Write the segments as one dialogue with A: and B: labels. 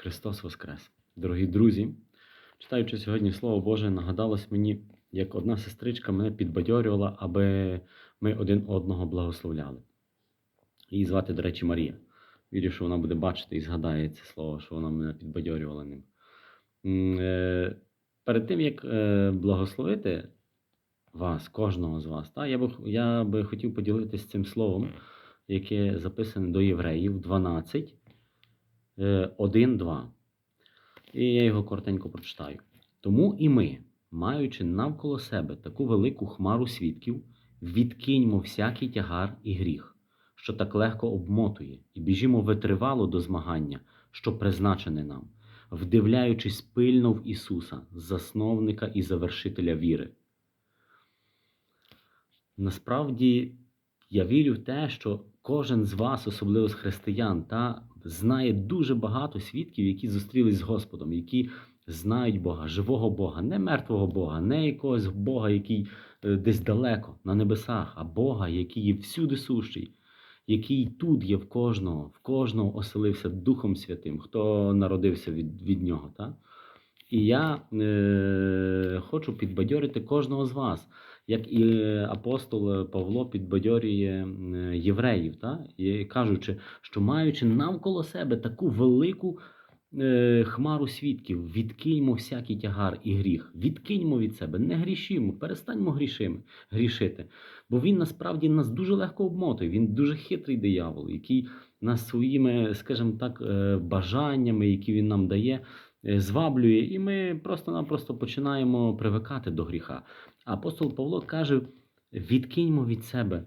A: Христос Воскрес! Дорогі друзі, читаючи сьогодні Слово Боже, нагадалось мені, як одна сестричка мене підбадьорювала, аби ми один одного благословляли. Її звати, до речі, Марія. Вірю, що вона буде бачити і згадає це слово, що вона мене підбадьорювала ним. Е, Перед тим, як е, благословити вас, кожного з вас, та, я, би, я би хотів поділитися цим словом, яке записане до Євреїв 12, 1, 2. І я його коротенько прочитаю. Тому і ми, маючи навколо себе таку велику хмару свідків, відкиньмо всякий тягар і гріх, що так легко обмотує, і біжімо витривало до змагання, що призначене нам, вдивляючись пильно в Ісуса, засновника і завершителя віри. Насправді, я вірю в те, що кожен з вас, особливо з християн, та знає дуже багато свідків, які зустрілись з Господом, які знають Бога, живого Бога, не мертвого Бога, не якогось Бога, який е, десь далеко на небесах, а Бога, який є всюди сущий, який тут є в кожного, в кожного оселився Духом Святим, хто народився від, від нього. Та? І я е, хочу підбадьорити кожного з вас, як і апостол Павло підбадьорює євреїв, та? і кажучи, що маючи навколо себе таку велику е, хмару свідків, відкиньмо всякий тягар і гріх, відкиньмо від себе, не грішимо, перестаньмо грішими, грішити. Бо він насправді нас дуже легко обмотує, він дуже хитрий диявол, який нас своїми, скажімо так, е, бажаннями, які він нам дає, зваблює, і ми просто-напросто починаємо привикати до гріха. Апостол Павло каже: відкиньмо від себе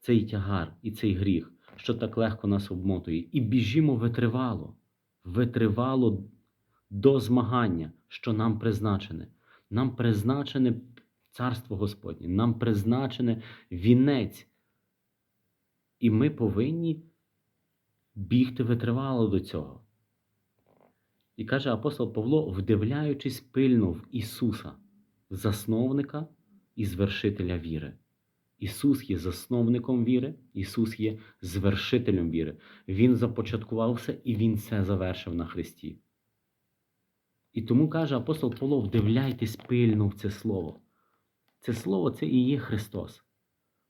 A: цей тягар і цей гріх, що так легко нас обмотує, і біжімо витривало, витривало до змагання, що нам призначене. Нам призначене царство Господнє, нам призначене вінець. І ми повинні бігти витривало до цього. І каже апостол Павло, вдивляючись пильно в Ісуса, засновника і звершителя віри. Ісус є засновником віри, Ісус є звершителем віри. Він започаткував все і Він це завершив на Христі. І тому каже апостол Павло, вдивляйтесь пильно в це слово. Це слово це і є Христос.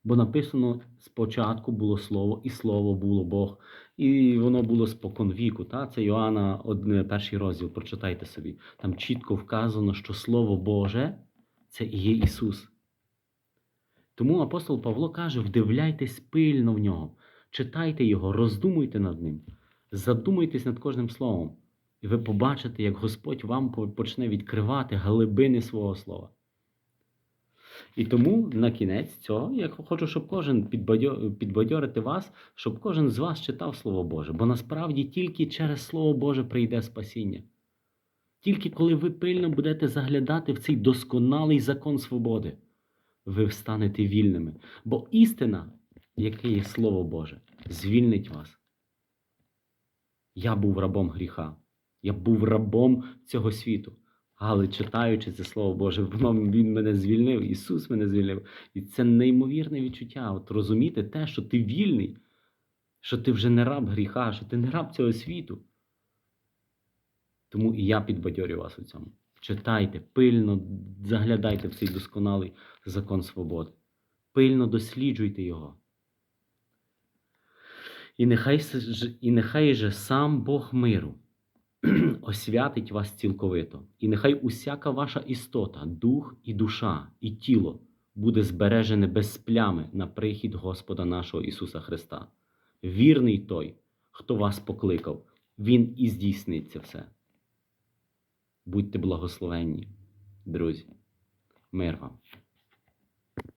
A: Бо написано спочатку було слово, і слово було Бог, і воно було спокон віку. Та? Це Йоанна, одне, перший розділ, прочитайте собі. Там чітко вказано, що Слово Боже це і є Ісус. Тому апостол Павло каже: вдивляйтесь пильно в нього, читайте його, роздумуйте над ним, задумуйтесь над кожним словом, і ви побачите, як Господь вам почне відкривати глибини свого слова. І тому на кінець цього я хочу, щоб кожен підбадьорити вас, щоб кожен з вас читав Слово Боже. Бо насправді тільки через Слово Боже прийде спасіння. Тільки коли ви пильно будете заглядати в цей досконалий закон свободи, ви станете вільними. Бо істина, яке є Слово Боже, звільнить вас. Я був рабом гріха, я був рабом цього світу. Але читаючи це Слово Боже, Він мене звільнив, Ісус мене звільнив. І це неймовірне відчуття. От розуміти те, що ти вільний, що ти вже не раб гріха, що ти не раб цього світу. Тому і я підбадьорю вас у цьому. Читайте, пильно заглядайте в цей досконалий закон свободи. Пильно досліджуйте його. І нехай, і нехай же сам Бог миру освятить вас цілковито, і нехай усяка ваша істота, дух і душа, і тіло буде збережене без плями на прихід Господа нашого Ісуса Христа. Вірний той, хто вас покликав, Він і здійснить це все. Будьте благословенні, друзі. Мир вам.